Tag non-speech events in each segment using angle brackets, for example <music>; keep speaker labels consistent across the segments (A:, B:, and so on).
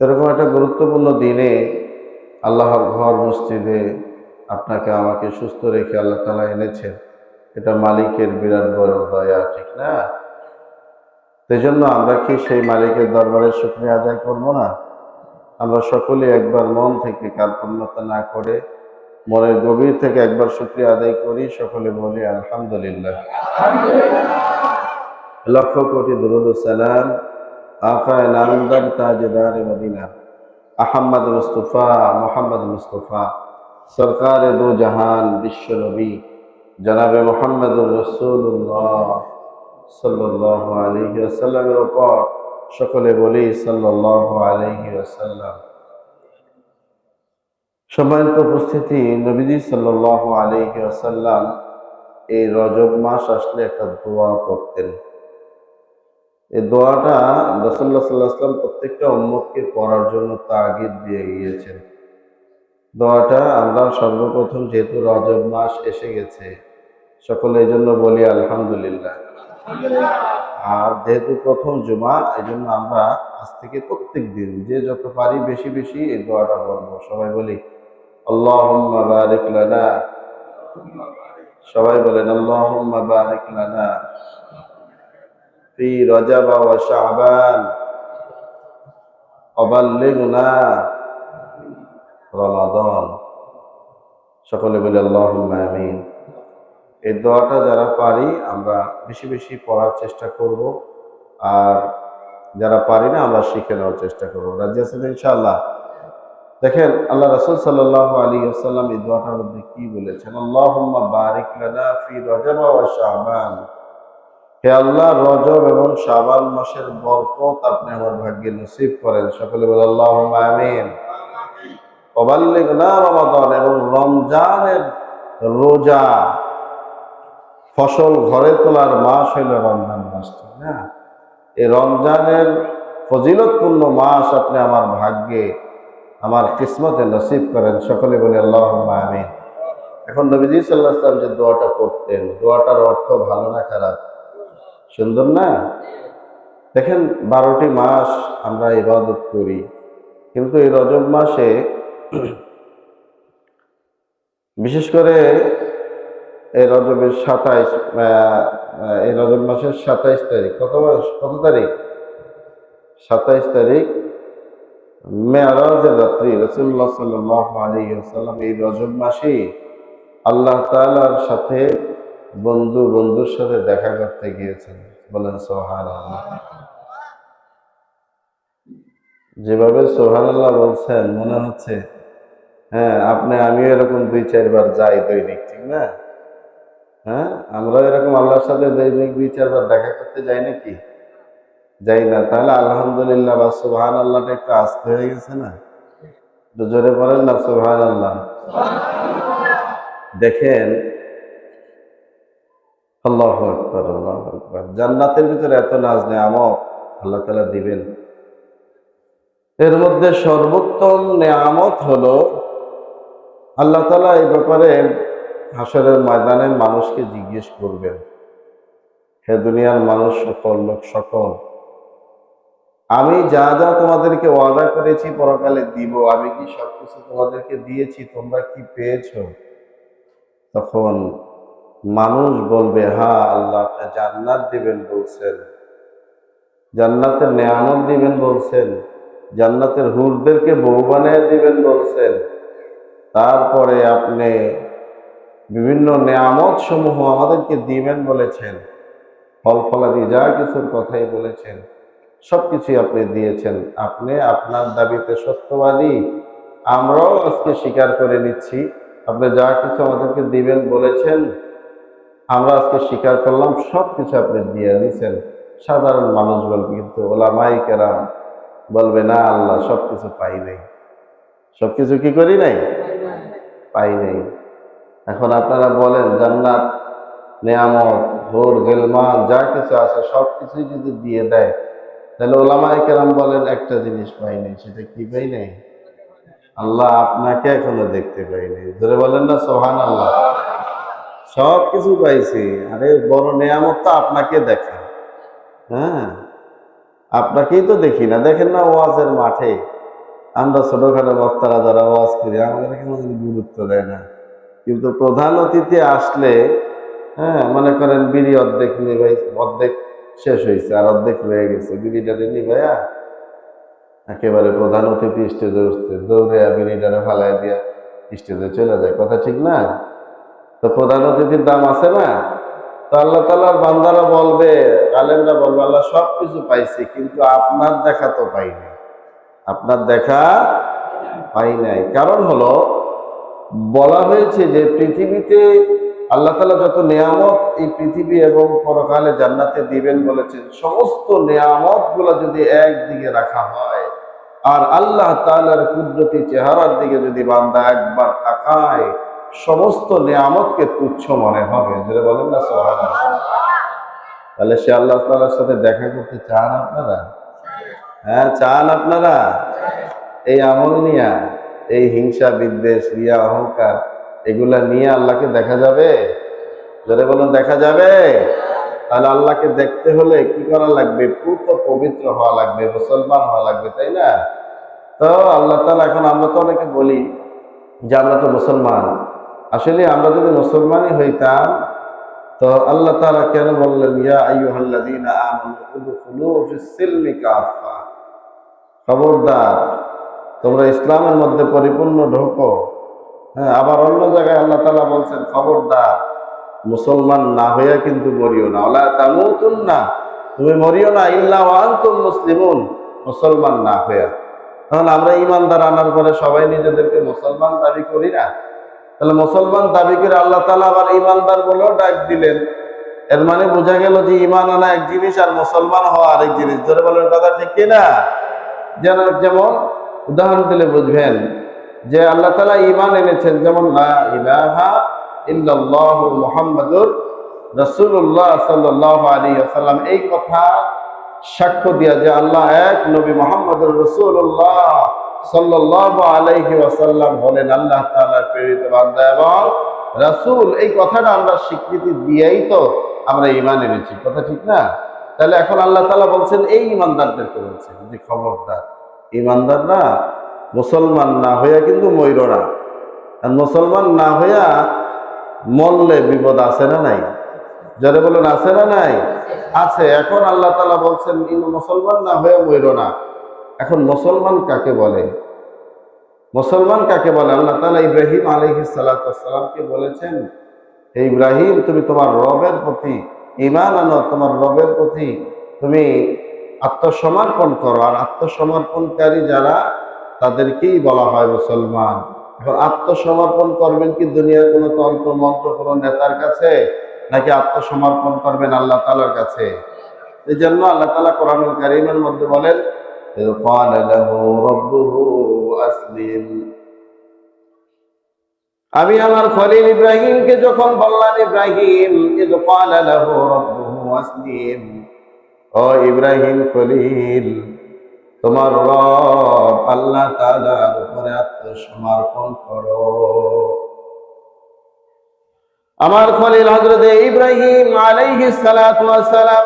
A: এরকম একটা গুরুত্বপূর্ণ দিনে আল্লাহর ঘর মসজিদে আপনাকে আমাকে সুস্থ রেখে আল্লাহ তালা এনেছেন। এটা মালিকের বিরাট বড় দয়া, ঠিক না? সেই জন্য আমরা কি সেই মালিকের দরবারে শুক্রিয়া আদায় করব না? আমরা সকলে একবার মন থেকে কার্পণ্যতা না করে মনের গভীর থেকে একবার শুক্রিয়া আদায় করি, সকলে বলি আলহামদুলিল্লাহ। লক্ষ কোটি দুরুদ সালাম। আহম্মদ মুস্তফা, মোহাম্মদ মুস্তফা। সরকার দু জাহান বিশ্ব নবী। জনাবে মোহাম্মদুর রসুল্লাহ সাল্লাহ আলহি ওপর সকলে বলি সাল্লাহ আলহি সম্মানিত উপস্থিতি, নবীজি সাল্লাহ এই রজব মাস আসলে একটা দোয়া করতেন। এই দোয়াটা রসল্লা আসলাম প্রত্যেকটা উম্মতকে পড়ার জন্য তাগিদ দিয়ে গিয়েছেন। দোয়াটা আমরা সর্বপ্রথম যেহেতু রজব মাস এসে গেছে, সকলে এই জন্য বলি আলহামদুলিল্লাহ। আর যেহেতু প্রথম জুমা এই জন্য আমরা আজ থেকে প্রত্যেক দিন যে যত পারি বেশি বেশি এই দোয়াটা বলব সবাই বলি লানা। সবাই বলেন লানা। রজব ওয়া শাবান অবাল্লিগনা রমাদান সকলে বলে আল্লাহুম্মা আমিন। এই দোয়াটা যারা পারি, আমরা বেশি বেশি পড়ার চেষ্টা করব। আর যারা পারি না, আমরা শিখে নেওয়ার চেষ্টা করব। রাজি আছেন ইনশাআল্লাহ? দেখেন, আল্লাহ রসুল সাল্লাহ আলী আসাল্লাম এই দোয়াটার মধ্যে কি বলেছেন? আল্লাহুম্মা বারিক লানা ফি রজব ওয়া শাবান হে আল্লাহ, রজব এবং শাবান মাসের বরকত আপনি আমার ভাগ্যে নসিব করেন। সকলে বলে, আল্লাহুম্মা আমিন। এবং রমজানের রোজা, ফসল ঘরে তোলার মাস হইল রমজান মাস না? এই রমজানের ফজিলতপূর্ণ মাস আপনি আমার ভাগ্যে, আমার কিসমতে নসিব করেন। সকলে বলে আল্লাহ আমিন। এখন নবীজি সাল্লাহ যে দোয়াটা করতেন, দোয়াটার অর্থ ভালো না খারাপ? সুন্দর না? দেখেন, বারোটি মাস আমরা ইবাদত করি, কিন্তু এই রজব মাসে <clears throat> বিশেষ করে এই রজবের সাতাইশ এই রজব মাসের সাতাইশ তারিখ, কত মাস, কত তারিখ? সাতাইশ তারিখ মেয়ারাজের রাত্রি রসুল্লাহ সাল্লাম এই রজব মাসে আল্লাহ তালার সাথে বন্ধু বন্ধুর সাথে দেখা করতে গিয়েছেন। বলেন সোহান যেভাবে সোহান আল্লাহ বলছেন, মনে হচ্ছে হ্যাঁ আপনি, আমিও এরকম দুই, চারবার যাই দৈনিক, ঠিক না? হ্যাঁ আমরা এরকম আল্লাহর সাথে দৈনিক দুই, চারবার দেখা করতে যাই নাকি? যাই না, তাহলে আলহামদুলিল্লাহ বা সুবহান আল্লাহটা একটু আস্তে হয়ে গেছে না? জোরে পড়েন না সুবহান আল্লাহ দেখেন আল্লাহ আকবর আল্লাহ আকবর। জান্নাতের ভিতরে এত নাজ নেয়ামত আল্লাহ তালা দিবেন। এর মধ্যে সর্বোত্তম নেয়ামত হলো, আল্লাহ তালা এই ব্যাপারে হাসরের ময়দানে মানুষকে জিজ্ঞেস করবেন, হে দুনিয়ার মানুষ সকল লোক সকল, আমি যা যা তোমাদেরকে ওয়াদা করেছি পরকালে দিব, আমি কি সবকিছু তোমাদেরকে দিয়েছি, তোমরা কি পেয়েছ? তখন মানুষ বলবে হ্যাঁ আল্লাহ আপনি জান্নাত দিবেন বলছেন। জান্নাতের নেয়ামত দিবেন বলছেন। জান্নাতের হুরদেরকে বউ বানিয়ে দিবেন বলছেন। তারপরে আপনি বিভিন্ন নেয়ামত সমূহ আমাদেরকে দিবেন বলেছেন। ফল ফলাদি যা কিছুর কথাই বলেছেন। সব কিছুই আপনি দিয়েছেন। আপনি আপনার দাবিতে সত্যবাদী। আমরাও আজকে স্বীকার করে নিচ্ছি। আপনি যা কিছু আমাদেরকে দিবেন বলেছেন আমরা আজকে স্বীকার করলাম সব কিছু আপনি দিয়ে দিয়েছেন। সাধারণ মানুষ বলবে, কিন্তু ওলামাই কেরাম বলবে, না আল্লাহ সব কিছু পাই নাই। সব কিছু কি করি নাই? পাই নাই। এখন আপনারা বলেন, জান্নাত, নেয়ামত ভোর গেলমান যা কিছু আছে সব কিছুই যদি দিয়ে দেয়, তাহলে ওলামাই কেরাম বলেন, একটা জিনিস পাই নাই, সেটা কি পাই নাই? আল্লাহ আপনাকে এখনও দেখতে পাই নাই। ধরে বলেন না সোহান আল্লাহ সব কিছু পাইছি। আরে বড় নেয়ামত তো আপনাকে দেখা। হ্যাঁ আপনাকেই তো দেখি না। দেখেন না ওয়াজের মাঠে। আমরা ছোটখাটো বক্তারা যারা ওয়াজ করি, আমাদের কেমন গুরুত্ব দেয় না। কিন্তু প্রধান অতিথি আসলে হ্যাঁ মনে করেন বিড়ি অর্ধেক নিভাই অর্ধেক শেষ হয়েছে আর অর্ধেক রয়ে গেছে। বিড়িটারে নিভাইয়া একেবারে প্রধান অতিথি স্টেজে উঠছে। দৌড়ে বিড়িটারে ফালাই দিয়া স্টেজে চলে যায়। কথা ঠিক না? তো প্রধান অতিথির দাম আছে না? তো আল্লাহ তালার বান্দারা বলবে, আলেমরা বলবে, আল্লাহ সব কিছু পাইছি, কিন্তু আপনার দেখা তো পাইনি আপনার দেখা পাই নাই। কারণ হলো, বলা হয়েছে যে পৃথিবীতে আল্লাহ তালা যত নিয়ামত এই পৃথিবী এবং পরকালে জান্নাতে দিবেন বলেছেন, সমস্ত নিয়ামতগুলো যদি একদিকে রাখা হয়, আর আল্লাহ তালার কুদরতি চেহারার দিকে যদি বান্দা একবার তাকায় সমস্ত নিয়ামতকে তুচ্ছ মনে হবে। যেটা বলেন না। তাহলে সে আল্লাহ তালার সাথে দেখা করতে চান আপনারা? হ্যাঁ চান আপনারা? এই আমল নিয়া, এই হিংসা, বিদ্বেষ, রিয়া, অহংকার, এগুলা নিয়ে আল্লাহকে দেখা যাবে? যারা বলুন, দেখা যাবে? তাহলে আল্লাহকে দেখতে হলে কি করা লাগবে? পুত পবিত্র হওয়া লাগবে, মুসলমান হওয়া লাগবে, তাই না? তো আল্লাহ তালা এখন আমরা তো অনেকে বলি যে আমরা তো মুসলমান। আসলে আমরা যদি মুসলমানই হইতাম, তো আল্লাহ তাআলা কেন বললেন খবরদার, তোমরা ইসলামের মধ্যে পরিপূর্ণ ঢোকো। হ্যাঁ আবার অন্য জায়গায় আল্লাহ তালা বলছেন, খবরদার, মুসলমান না হইয়া কিন্তু মরিও না। ওলা তামুতুন না তুমি মরিও না। ইল্লা ওয়া আনতুম মুসলিমুন, মুসলমান না হইয়া। তাহলে আমরা ইমানদার আনার পরে সবাই নিজেদেরকে মুসলমান দাবি করি না? তাহলে মুসলমান দাবি করে আল্লাহ তালা আবার ইমানদার বলেও ডাক দিলেন। এর মানে বোঝা গেল যে ইমান আনা এক জিনিস আর মুসলমান হওয়া আরেক জিনিস। ধরে বলেন কথা ঠিক কিনা যেন যেমন উদাহরণ দিলে বুঝবেন যে আল্লাহ তালা ইমান এনেছেন যেমন মুহাম্মাদুর রাসূলুল্লাহ সাল্লাল্লাহু আলাইহি ওয়াসাল্লাম। এই কথা সাক্ষ্য দিয়া যে আল্লাহ এক নবী মোহাম্মদুর রাসূলুল্লাহ। সাল্লাল্লাহু আলাইহি ওয়াসাল্লাম হলেন আল্লাহ তাআলার প্রেরিত বান্দা এবং রাসূল। এই কথাটা আমরা স্বীকৃতি দিয়েই তো আমরা ঈমান এনেছি। কথা ঠিক না? তাহলে এখন আল্লাহ তাআলা বলছেন, এই ঈমানদারদেরকে বলছেন যে খবরদার ঈমানদাররা মুসলমান না হইয়া কিন্তু ময়ূর না। আর মুসলমান না হইয়া মরলে বিপদ আছে না নাই? যারা বলেন, আছে না নাই? আছে। এখন আল্লাহ তালা বলছেন মুসলমান না হয়ে ময়ূর না। এখন মুসলমান কাকে বলে? মুসলমান কাকে বলে? আল্লাহ তালা ইব্রাহিম আলহি সালাতামকে বলেছেন, হে ইব্রাহিম, তুমি তোমার রবের প্রতি ইমান আনো, তোমার রবের প্রতি তুমি আত্মসমর্পণ করো। আর আত্মসমর্পণকারী যারা, তাদেরকেই বলা হয় মুসলমান। এখন আত্মসমর্পণ করবেন কি দুনিয়ার কোনো তন্ত্র, মন্ত্র, কোনো নেতার কাছে? নাকি আত্মসমর্পণ করবেন আল্লাহ তালার কাছে? এই জন্য আল্লাহ তালা কোরআনুল কারিমের মধ্যে বলেন إذ قال له ربه أسلم আমি আমার খলিল ইব্রাহিমকে যখন বললাম ইব্রাহিম إذ قال له ربه أسلم ও ইব্রাহিম খলিল তোমার রব আল্লাহ তাআলার উপরে আত্মসমর্পণ করো আমার খলিল হযরত ইব্রাহিম আলাইহিস সালাতু ওয়াস সালাম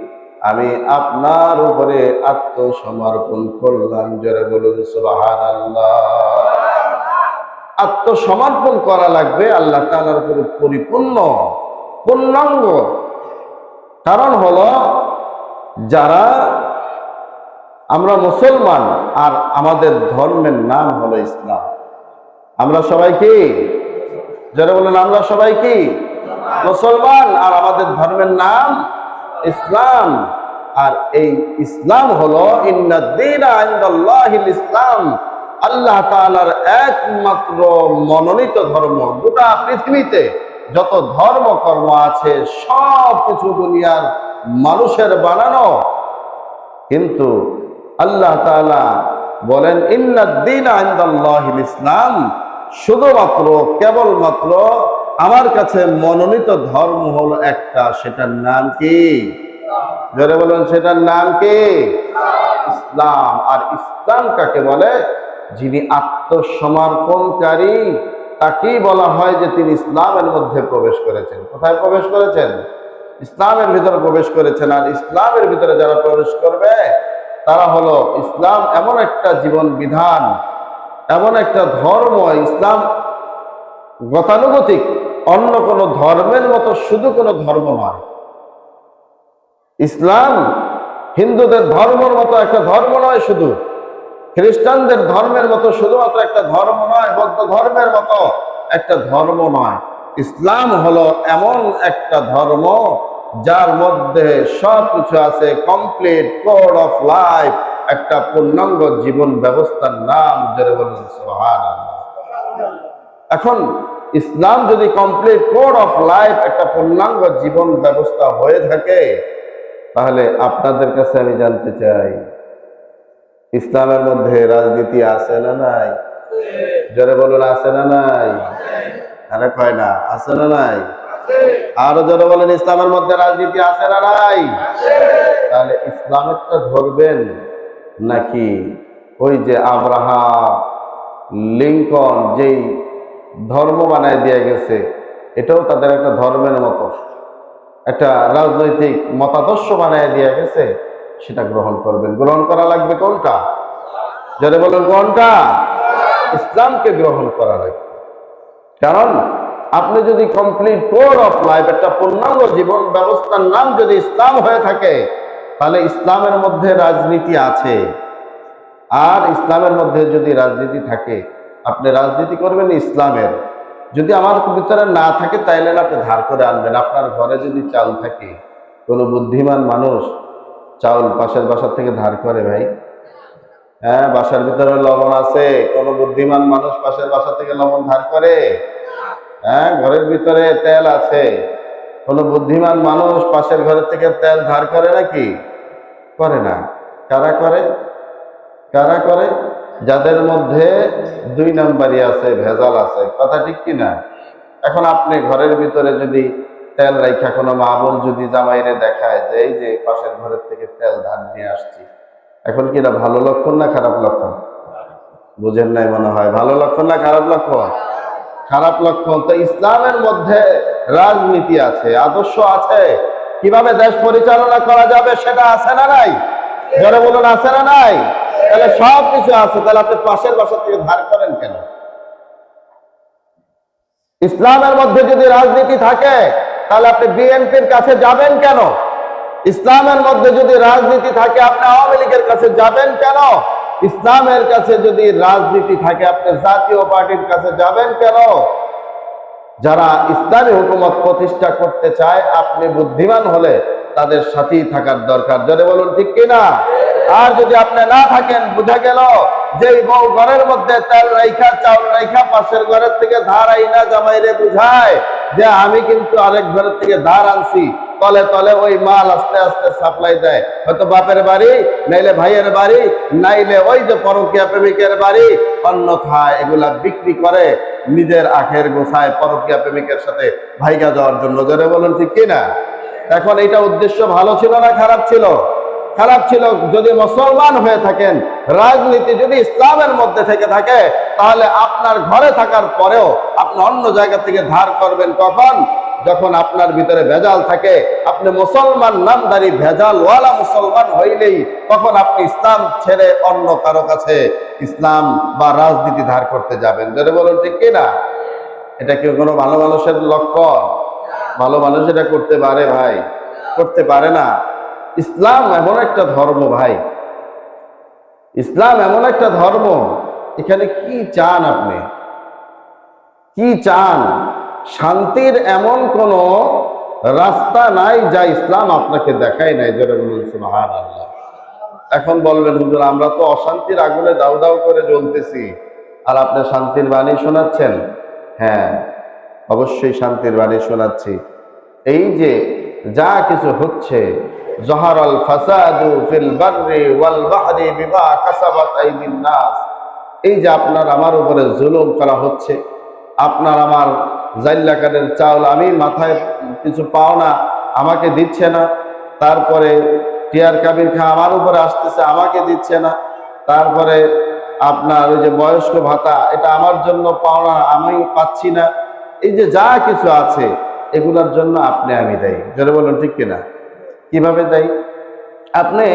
A: আমি আপনার উপরে আত্মসমর্পণ করলাম। জোরে বলুন আত্মসমর্পণ করা লাগবে আল্লাহ তাআলার উপরে পরিপূর্ণ পূর্ণাঙ্গ। কারণ হলো, যারা আমরা মুসলমান আর আমাদের ধর্মের নাম হলো ইসলাম। আমরা সবাই কি? যারা বলেন, আমরা সবাই কি? মুসলমান আর আমাদের ধর্মের নাম ইসলাম। আর এই ইসলাম হলো ইসলাম। আল্লাহ তাআলার একমাত্র মনোনীত ধর্ম গোটা পৃথিবীতে। যত ধর্ম কর্ম আছে, সব কিছু দুনিয়ার মানুষের বানানো। কিন্তু আল্লাহ তাআলা বলেন আইন্দাল্লাহিল ইসলাম। শুধুমাত্র, কেবলমাত্র আমার কাছে মনোনীত ধর্ম হলো একটা, সেটার নাম কি? ধরে বলুন, সেটার নাম কি? ইসলাম। আর ইসলাম কাকে বলে? যিনি আত্মসমর্পণকারী, তাকেই বলা হয় যে তিনি ইসলামের মধ্যে প্রবেশ করেছেন। কোথায় প্রবেশ করেছেন? ইসলামের ভিতরে প্রবেশ করেছেন। আর ইসলামের ভিতরে যারা প্রবেশ করবে, তারা হলো ইসলাম এমন একটা জীবন বিধান, এমন একটা ধর্ম, ইসলাম গতানুগতিক অন্য কোনো ধর্মের মতো শুধু কোনো ধর্ম নয়। ইসলাম হিন্দুদের ধর্মের মতো একটা ধর্ম নয় শুধু। খ্রিস্টানদের ধর্মের মতো শুধুমাত্র একটা ধর্ম নয়, বৌদ্ধ ধর্মের মতো একটা ধর্ম নয়। ইসলাম হলো এমন একটা ধর্ম যার মধ্যে সব কিছু আছে কমপ্লিট কোড অফ লাইফ একটা পূর্ণাঙ্গ জীবন ব্যবস্থার নাম জোরে বলুন। এখন ইসলাম যদি কমপ্লিট কোড অফ লাইফ একটা পূর্ণাঙ্গ জীবন ব্যবস্থা হয়ে থাকে, তাহলে আপনাদের কাছে আমি জানতে চাই, ইসলামের মধ্যে রাজনীতি আছে না নাই? জোরে বলুন, আছে না নাই? আরে কয় না, আছে না নাই? আরও জোরে বলেন, ইসলামের মধ্যে রাজনীতি আছে না নাই? তাহলে ইসলামেরটা ধরবেন নাকি ওই যে আব্রাহা লিঙ্কন, যেই ধর্ম বানায় দিয়ে গেছে, এটাও তাদের একটা ধর্মের মতো। একটা রাজনৈতিক মতাদর্শ বানায় দিয়ে গেছে, সেটা গ্রহণ করবেন। গ্রহণ করা লাগবে কোনটা? যদি বলেন, কোনটা? ইসলামকে গ্রহণ করা লাগবে। কারণ আপনি যদি কমপ্লিট কোড অফ লাইফ একটা পূর্ণাঙ্গ জীবন ব্যবস্থার নাম যদি ইসলাম হয়ে থাকে, তাহলে ইসলামের মধ্যে রাজনীতি আছে। আর ইসলামের মধ্যে যদি রাজনীতি থাকে আপনি রাজনীতি করবেন ইসলামের। যদি আমার ভিতরে না থাকে, তাইলে আপনি ধার করে আনবেন। আপনার ঘরে যদি চাল থাকে, কোনো বুদ্ধিমান মানুষ চাউল পাশের বাসার থেকে ধার করে ভাই। হ্যাঁ বাসার ভিতরে লবণ আছে, কোনো বুদ্ধিমান মানুষ পাশের বাসা থেকে লবণ ধার করে। হ্যাঁ ঘরের ভিতরে তেল আছে, কোনো বুদ্ধিমান মানুষ পাশের ঘরের থেকে তেল ধার করে নাকি? করে না। কারা করে? কারা করে? যাদের মধ্যে দুই নাম্বারই আছে, ভেজাল আছে, কথা ঠিক কি না এখন আপনি ঘরের ভিতরে যদি তেল রাইখা কোনো মা বোন যদি জামাইরে দেখায় যে এই যে পাশের ঘরের থেকে তেল ধান নিয়ে আসছি, এখন কি এটা ভালো লক্ষণ না খারাপ লক্ষণ? বুঝেন নাই মনে হয়। ভালো লক্ষণ না খারাপ লক্ষণ? খারাপ লক্ষণ। তো ইসলামের মধ্যে রাজনীতি আছে, আদর্শ আছে। কীভাবে দেশ পরিচালনা করা যাবে সেটা আছে না নাই? ধরে বলুন, আছে না নাই? তাহলে সব কিছু আছে, তাহলে আপনি পাশের বাসা থেকে ধার করেন কেন? ইসলামের মধ্যে যদি রাজনীতি থাকে, তাহলে আপনি বিএনপির কাছে যাবেন কেন? ইসলামের মধ্যে যদি রাজনীতি থাকে, আপনি আওয়ামী লীগের কাছে যাবেন কেন? ইসলামের কাছে যদি রাজনীতি থাকে, আপনি জাতীয় পার্টির কাছে যাবেন কেন? যারা ইসলামী হুকুমত প্রতিষ্ঠা করতে চায়, আপনি বুদ্ধিমান হলে তাদের সাথেই থাকার দরকার। যদি বলুন, ঠিক কিনা? আর যদি আপনি না থাকেন, বুঝা গেল যে বউ ঘরের মধ্যে তেল রাইখা, চাউল রাইখা, পাশের ঘরের থেকে ধার আইনা জামাইরে বুঝায় যে আমি কিন্তু আরেক ঘরের থেকে ধার আনছি। তলে তলে ওই মাল আস্তে আস্তে সাপ্লাই দেয়। হয়তো বাপের বাড়ি, নাইলে ভাইয়ের বাড়ি, নাইলে ওই যে পরকিয়া প্রেমিকের বাড়ি অন্যথায় এগুলা বিক্রি করে নিজের আখের গোছায় পরকিয়া প্রেমিকের সাথে ভাইগা যাওয়ার জন্য। জোরে বলুন ঠিক কিনা? এখন এটা উদ্দেশ্য ভালো ছিল না খারাপ ছিল? খারাপ ছিল। যদি মুসলমান হয়ে থাকেন, রাজনীতি যদি ইসলামের মধ্যে থেকে থাকে, তাহলে আপনার ঘরে থাকার পরেও আপনি অন্য জায়গা থেকে ধার করবেন কখন? যখন আপনার ভিতরে ভেজাল থাকে। আপনি মুসলমান নামদারি ভেজালওয়ালা মুসলমান হইলেই তখন আপনি ইসলাম ছেড়ে অন্য কারও কাছে ইসলাম বা রাজনীতি ধার করতে যাবেন। যদি বলুন, ঠিক কিনা এটা কি কোনো ভালো মানুষের লক্ষণ? ভালো মানুষ এটা করতে পারে ভাই। করতে পারে না। ইসলাম এমন একটা ধর্ম, ভাই। ইসলাম এমন একটা ধর্ম, এখানে কি চান আপনি? কি চান? শান্তির এমন কোন রাস্তা নাই যা ইসলাম আপনাকে দেখায় নাই যেটা বলুন সুবহান আল্লাহ এখন বলবেন, হুজুর, আমরা তো অশান্তির আগুনে দাউ দাউ করে জ্বলতেছি, আর আপনি শান্তির বাণী শোনাচ্ছেন? হ্যাঁ অবশ্যই শান্তির বাণী শোনাচ্ছি। এই যে যা কিছু হচ্ছে জহারাল ফাসাদু ফিল বাররি ওয়াল বাহরি বিমা কাসাবাত আইদিন নাস। এই যে আপনার আমার উপরে জুলুম করা হচ্ছে, আপনার আমার জাইল্লাকারের চাউল আমি মাথায় কিছু পাও না, আমাকে দিচ্ছে না, তারপরে টিয়ার কাবির খা আমার উপরে আসতেছে, আমাকে দিচ্ছে না, তারপরে আপনার ওই যে বয়স্ক ভাতা, এটা আমার জন্য পাওনা আমি পাচ্ছি না, এই যে যা কিছু আছে, এগুলোর জন্য আপনি আমি দেয়। যারা বলুন, ঠিক কিনা? কীভাবে দেয়? আপনি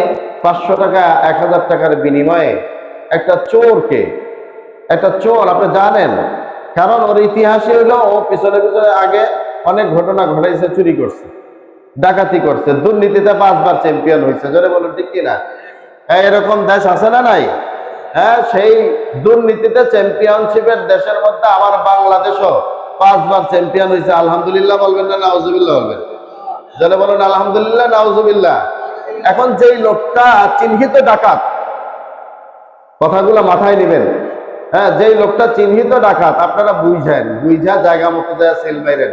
A: পাঁচশো টাকা, এক হাজার টাকার বিনিময়ে একটা চোরকে, একটা চোর, আপনি জানেন, কারণ ওর ইতিহাসে হইল ও পিছনে পিছনে আগে অনেক ঘটনা ঘটাইছে, চুরি করছে, ডাকাতি করছে, দুর্নীতিতে পাঁচবার চ্যাম্পিয়ন হয়েছে জোরে বলুন ঠিক কিনা? হ্যাঁ এরকম দেশ আছে না নাই? হ্যাঁ সেই দুর্নীতিতে চ্যাম্পিয়নশিপের দেশের মধ্যে আমার বাংলাদেশও পাঁচবার চ্যাম্পিয়ন হয়েছে আলহামদুলিল্লাহ বলবেন না, নাউজুবিল্লাহ বলবেন। জোরে বলুন, আলহামদুলিল্লাহ, নাউজুবিল্লাহ। এখন যেই লোকটা চিহ্নিত ডাকাত, কথাগুলো মাথায় নেবেন। হ্যাঁ যেই লোকটা চিহ্নিত ডাকাত, আপনারা বুঝেন, বুঝা জায়গা মতো যায় সেল মাইরেন।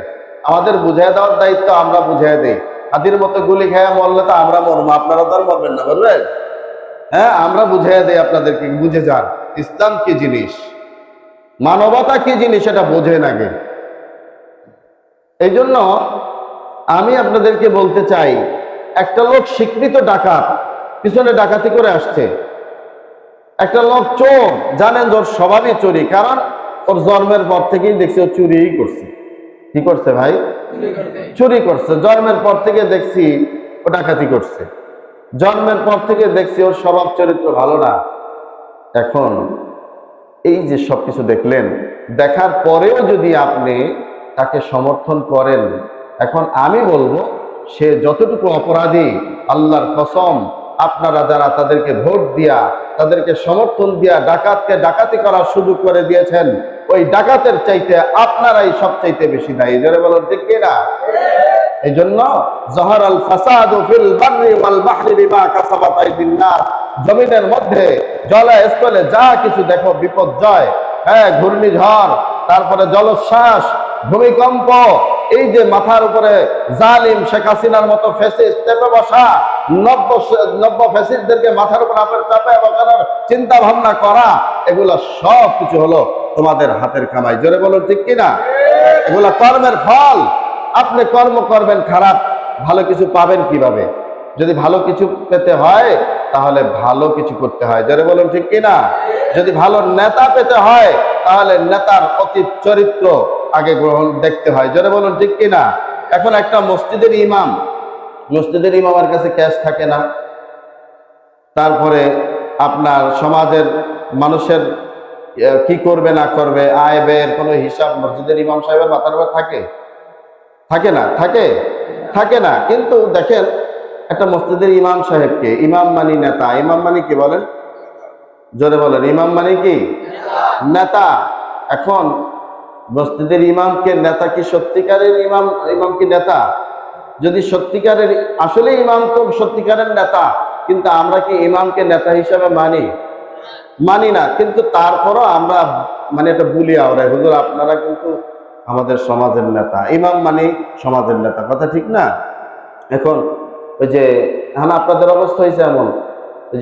A: আমাদের বুঝাই দেওয়ার দায়িত্ব আমরা বুঝাই দেই। হাতির মতো গুলি খেয়ে মরলে তো আমরা মরবো, আপনারা তো আর মরবেন না বলবেন হ্যাঁ আমরা বুঝাই দেই আপনাদেরকে, বুঝে যান, ইসলাম কি জিনিস? মানবতা কি জিনিস এটা বোঝেন আগে। এই জন্য আমি আপনাদেরকে বলতে চাই, একটা লোক স্বীকৃত ডাকাত পিছনে ডাকাতি করে আসছে। একটা লোক চোর, জানেন ওর স্বভাবই চুরি, কারণ ওর জন্মের পর থেকেই দেখছি ও চুরিই করছে। কি করছে ভাই? চুরি করছে। জন্মের পর থেকে দেখছি ও ডাকাতি করছে। জন্মের পর থেকে দেখছি ওর স্বভাব চরিত্র ভালো না। এখন এই যে সবকিছু দেখলেন, দেখার পরেও যদি আপনি তাকে সমর্থন করেন এখন আমি বলব, সে যতটুকু অপরাধী, আল্লাহর কসম, আপনারা যারা তাদেরকে ভোট দিয়া, তাদেরকে সমর্থন দিয়া ডাকাতকে ডাকাতি করার সুযোগ করে দিয়েছেন, ওই ডাকাতের চাইতে আপনারাই সবচাইতে বেশি দায়ী। জোরে বলুন, ঠিক কিনা? এই জন্য জহর আল ফাসাদ ফিল বাররি ওয়াল বাহরি জমিনের মধ্যে জলে স্থলে যা কিছু দেখো বিপর্যয় হ্যাঁ ঘূর্ণিঝড়, তারপরে জলোচ্ছ্বাস, ভূমিকম্প এই যে মাথার উপরে জালিম শেখ হাসিনার মতো ফেসিস চেপে বসা নব্য নব্য ফেসিসদেরকে মাথার উপর আপনার চাপে বসানোর চিন্তা ভাবনা করা, এগুলো সব কিছু হলো তোমাদের হাতের কামাই। জোরে বলো ঠিক কিনা? এগুলা কর্মের ফল। আপনি কর্ম করবেন খারাপ, ভালো কিছু পাবেন কীভাবে? যদি ভালো কিছু পেতে হয়, তাহলে ভালো কিছু করতে হয়। যারা বলুন, ঠিক কিনা? যদি ভালো নেতা পেতে হয়, তাহলে নেতার অতীত চরিত্র আগে গ্রহণ দেখতে হয়। যারা বলুন, ঠিক কিনা? এখন একটা মসজিদের ইমাম, মসজিদের ইমামের কাছে ক্যাশ থাকে না। তারপরে আপনার সমাজের মানুষের কি করবে, না করবে, আয় ব্যয়ের কোনো হিসাব মসজিদের ইমাম সাহেবের মাথার উপর থাকে? থাকে না? থাকে? থাকে না। কিন্তু দেখেন, একটা মসজিদের ইমাম সাহেবকে, ইমাম মানি নেতা। ইমাম মানি কি বলেন? জোরে বলেন, ইমাম মানি কি? নেতা। এখন মসজিদের ইমামকে নেতা কি সত্যিকারের ইমাম ইমাম কি নেতা? যদি সত্যিকারের, আসলে ইমাম তো সত্যিকারের নেতা, কিন্তু আমরা কি ইমামকে নেতা হিসাবে মানি? মানি না, কিন্তু তারপরও আমরা মানে এটা বলি আমরা, হুজুর আপনারা কিন্তু আমাদের সমাজের নেতা। ইমাম মানে সমাজের নেতা, কথা ঠিক না? এখন ওই যে হ্যাঁ আপনাদের অবস্থা হয়েছে এমন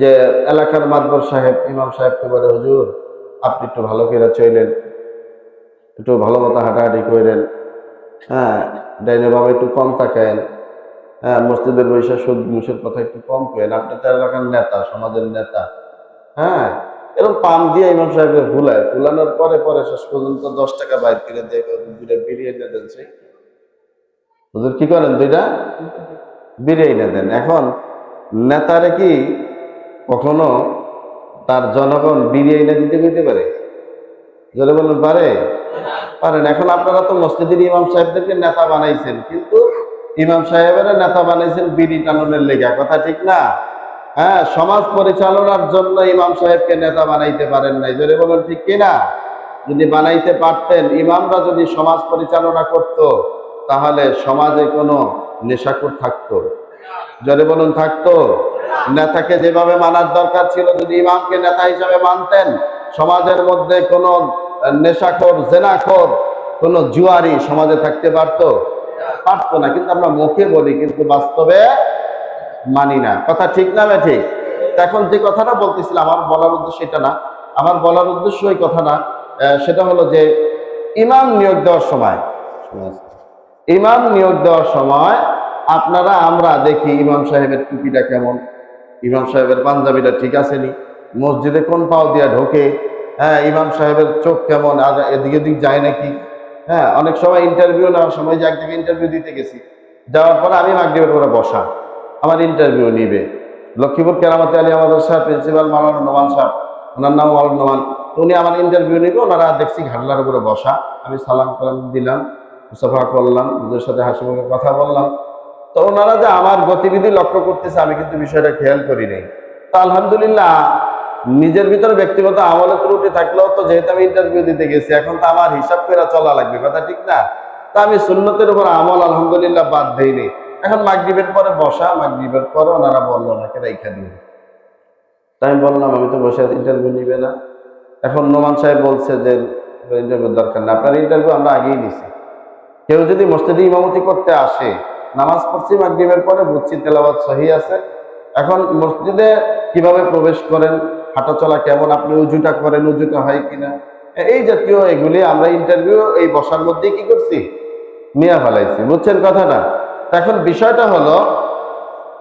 A: যে এলাকার মাদবর সাহেব, ইমাম সাহেবকে বলে, হুজুর, আপনি একটু ভালো করে চইলেন একটু ভালো মতো হাঁটাহাঁটি করেন। হ্যাঁ ডাইনে বাবা একটু কম তাকায়েন। হ্যাঁ মসজিদের বৈশাখ সুদ মুসের কথা একটু কম করেন। আপনি তো এলাকার নেতা, সমাজের নেতা। হ্যাঁ এরকম পাম দিয়ে ইমাম সাহেবকে ভুলায় ভুলানোর পরে পরে শেষ পর্যন্ত দশ টাকা বাইর করে দিয়ে দুইটা বিরিয়ানি দেন সেই। হুজুর কি করেন দুইটা? বিরিয়ানি দেন। এখন নেতারে কি কখনো তার জনগণ বিরিয়ানি দিতে দিতে পারে? বলুন, পারে? পারেন। এখন আপনারা তো মসজিদের ইমাম সাহেবদেরকে নেতা বানাইছেন, কিন্তু ইমাম সাহেবের নেতা বানাইছেন বিড়ি টাননের লেগা। কথা ঠিক না? হ্যাঁ সমাজ পরিচালনার জন্য ইমাম সাহেবকে নেতা বানাইতে পারেন নাই। জোরে বলুন, ঠিক কিনা? যদি বানাইতে পারতেন, ইমামরা যদি সমাজ পরিচালনা করত, তাহলে সমাজে কোনো নেশাকুর থাকতো। জোরে বলুন, থাকতো? নেতাকে যেভাবে মানার দরকার ছিল, যদি ইমামকে নেতা হিসাবে মানতেন, সমাজের মধ্যে কোনো নেশাখোর, জেনাখোর, কোনো জুয়ারি সমাজে থাকতে পারতো? পারতো না, কিন্তু আমরা মুখে বলি, কিন্তু বাস্তবে মানি না। কথা ঠিক না বে ঠিক? এখন যে কথাটা বলতেছিলাম, আমার বলার উদ্দেশ্য এটা না। আমার বলার উদ্দেশ্য ওই কথা না। সেটা হলো যে, ইমাম নিয়োগ দেওয়ার সময়, ইমাম নিয়োগ দেওয়ার সময় আপনারা, আমরা দেখি ইমাম সাহেবের টুপিটা কেমন। ইমাম সাহেবের পাঞ্জাবিটা ঠিক আছে নি মসজিদে কোন পাও দিয়া ঢোকে হ্যাঁ ইমাম সাহেবের চোখ কেমন? আর এদিকে দিক যায় নাকি? হ্যাঁ অনেক সময় ইন্টারভিউ নেওয়ার সময় যে এক জায়গায় ইন্টারভিউ দিতে গেছি, যাওয়ার পরে আমি মাগরিবের পরে বসা, আমার ইন্টারভিউ নিবে। লক্ষ্মীপুর কেরামতি আলী আমাদের সাহেব প্রিন্সিপাল মালানা নোমান সাহেব ওনার নাম মালানা নোমান, উনি আমার ইন্টারভিউ নিবে, ওনারা দেখছি ঘাটলার উপরে বসা। আমি সালাম কালাম দিলাম মুসাফা করলাম ওদের সাথে হাসি মুখে কথা বললাম। তো ওনারা যে আমার গতিবিধি লক্ষ্য করতেছে, আমি কিন্তু বিষয়টা খেয়াল করি নাই। তো আলহামদুলিল্লাহ নিজের ভিতরে ব্যক্তিগত আমলে ত্রুটি থাকলেও তো যেহেতু আমি ইন্টারভিউ দিতে গেছি, এখন তো আমার হিসাব করে চলা লাগবে, কথা ঠিক না? তা আমি সুন্নতের উপর আমল আলহামদুলিল্লাহ বাদ দেইনি। এখন মাগরিবের পরে বসা, মাগরিবের পরে ওনারা বলল, ওনাকে রাইখা দিন। তাই বললাম, আমি তো বসে ইন্টারভিউ নিবে না। এখন নোমান সাহেব বলছে যে ইন্টারভিউ দরকার না আপনার ইন্টারভিউ আমরা আগেই নিছি। কেউ যদি মসজিদে ইমামতি করতে আসে, নামাজ পড়ছি, মাগরিবের পরে বুঝছি তেলাবাদ সহি আছে। এখন মসজিদে কীভাবে প্রবেশ করেন? হাঁটা চলা কেমন? আপনি উজুটা করেন উজুটা হয় কিনা? এই জাতীয় এগুলি আমরা ইন্টারভিউ এই বসার মধ্যে কি করছি? নিয়ে ফেলাইছি। বুঝছেন কথাটা? এখন বিষয়টা হলো,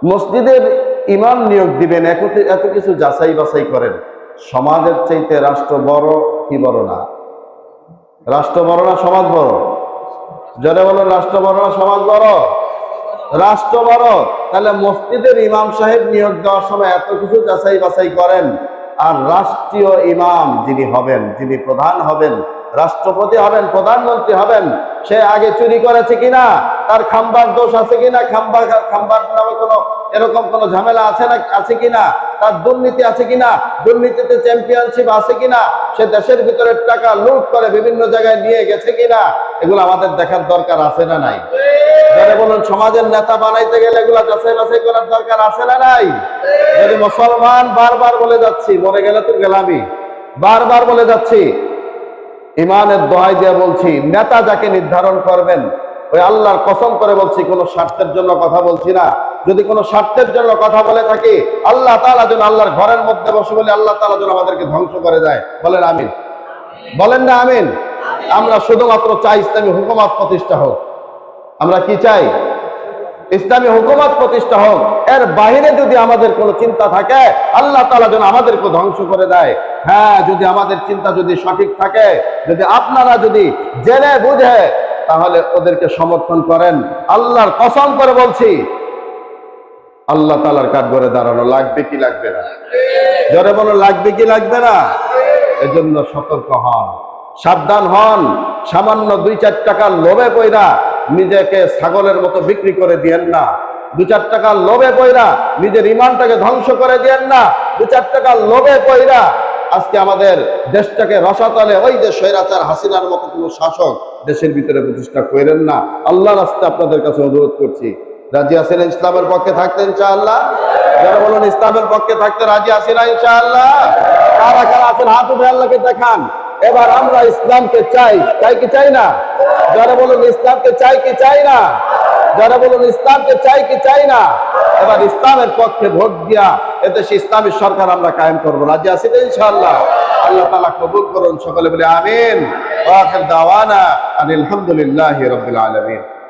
A: মসজিদের ইমাম নিয়োগ দিবেন, এত কিছু যাচাই বাছাই করেন। সমাজের চাইতে রাষ্ট্র বড় কি বড় না? রাষ্ট্র বড় না সমাজ বড়? যারা বলো রাষ্ট্র বড় না সমাজ বড়? রাষ্ট্র বড়। তাহলে মসজিদের ইমাম সাহেব নিয়োগ দেওয়ার সময় এত কিছু যাচাই বাছাই করেন। আর রাষ্ট্রীয় ইমাম যিনি হবেন যিনি প্রধান হবেন রাষ্ট্রপতি হবেন, প্রধানমন্ত্রী হবেন, সে আগে চুরি করেছে কিনা, তার খাম্বার দোষ আছে কিনা, খাম্বার খাম্বার নামে কোনো এরকম কোনো ঝামেলা আছে না আছে কিনা, তার দুর্নীতি আছে কিনা, দুর্নীতিতে চ্যাম্পিয়নশিপ আছে কিনা, সে দেশের ভিতরে টাকা লুট করে বিভিন্ন জায়গায় নিয়ে গেছে কিনা, এগুলো আমাদের দেখার দরকার আছে না নাই? বলুন, সমাজের নেতা বানাইতে গেলে এগুলো যাচাই বাছাই করার দরকার আছে না নাই? যদি মুসলমান বারবার বলে যাচ্ছি, মরে গেলে তো গেলামই। বারবার বলে যাচ্ছি ইমানের দোহাই দিয়ে বলছি, নেতা যাকে নির্ধারণ করবেন, ওই আল্লাহর কসম করে বলছি, কোনো স্বার্থের জন্য কথা বলছি না। যদি কোনো স্বার্থের জন্য কথা বলে থাকি, আল্লাহ তাআলা যেন আল্লাহর ঘরের মধ্যে বসে বলে, আল্লাহ তাআলা যেন আমাদেরকে ধ্বংস করে দেয়। বলেন আমিন। বলেন না আমিন? আমরা শুধুমাত্র চাই ইসলামী হুকুমত প্রতিষ্ঠা হোক। আমরা কি চাই? ইসলামী হুকুমত প্রতিষ্ঠা হোক, এর বাহিরে যদি আমাদের কোনো চিন্তা থাকে, আল্লাহ তালা যেন আমাদেরকে ধ্বংস করে দেয়। হ্যাঁ যদি আমাদের চিন্তা যদি সঠিক থাকে, যদি আপনারা যদি জেনে বুঝে, তাহলে ওদেরকে সমর্থন করেন। আল্লাহর কসম করে বলছি, আল্লাহ তালার কাঠ করে দাঁড়ানো লাগবে কি লাগবে না? জোরে বলো, লাগবে কি লাগবে না? এজন্য সতর্ক হন, সাবধান হন, সামান্য দুই চার টাকার লোভে পয়রা নিজেকে ছাগলের মতো বিক্রি করে দিয়েন না। দু চার টাকার লোভে পয়রা নিজের ইমানটাকে ধ্বংস করে দিয়েন না। দু চার টাকার লোভে পয়রা আজকে আমাদের দেশটাকে রসাতলে ওই যে স্বৈরাচার হাসিনার মতো কোনো শাসক দেশের ভিতরে প্রতিষ্ঠা করেন না। আল্লাহ রাস্তা আপনাদের কাছে অনুরোধ করছি, রাজি আছেন ইসলামের পক্ষে থাকতেন ইনশাআল্লাহ? যারা বলুন ইসলামের পক্ষে থাকতে রাজি আছেন না ইনশাআল্লাহ? কারা কারা আছেন? হাত উঠে আল্লাহকে দেখান। এবার আমরা ইসলামকে চাই চাই কি চাই না? যারা বলুন, ইসলামকে চাই কি চাই না? যারা বলুন, ইসলামকে চাই কি চাই না? এবার ইসলামের পক্ষে ভোট দিয়া এদেশে ইসলামের সরকার আমরা কায়েম করব। রাজি আছি তো ইনশাআল্লাহ? আল্লাহ তালা কবুল করুন সকলে বলে, আমিন। আলহামদুলিল্লাহ রবিল আলামিন।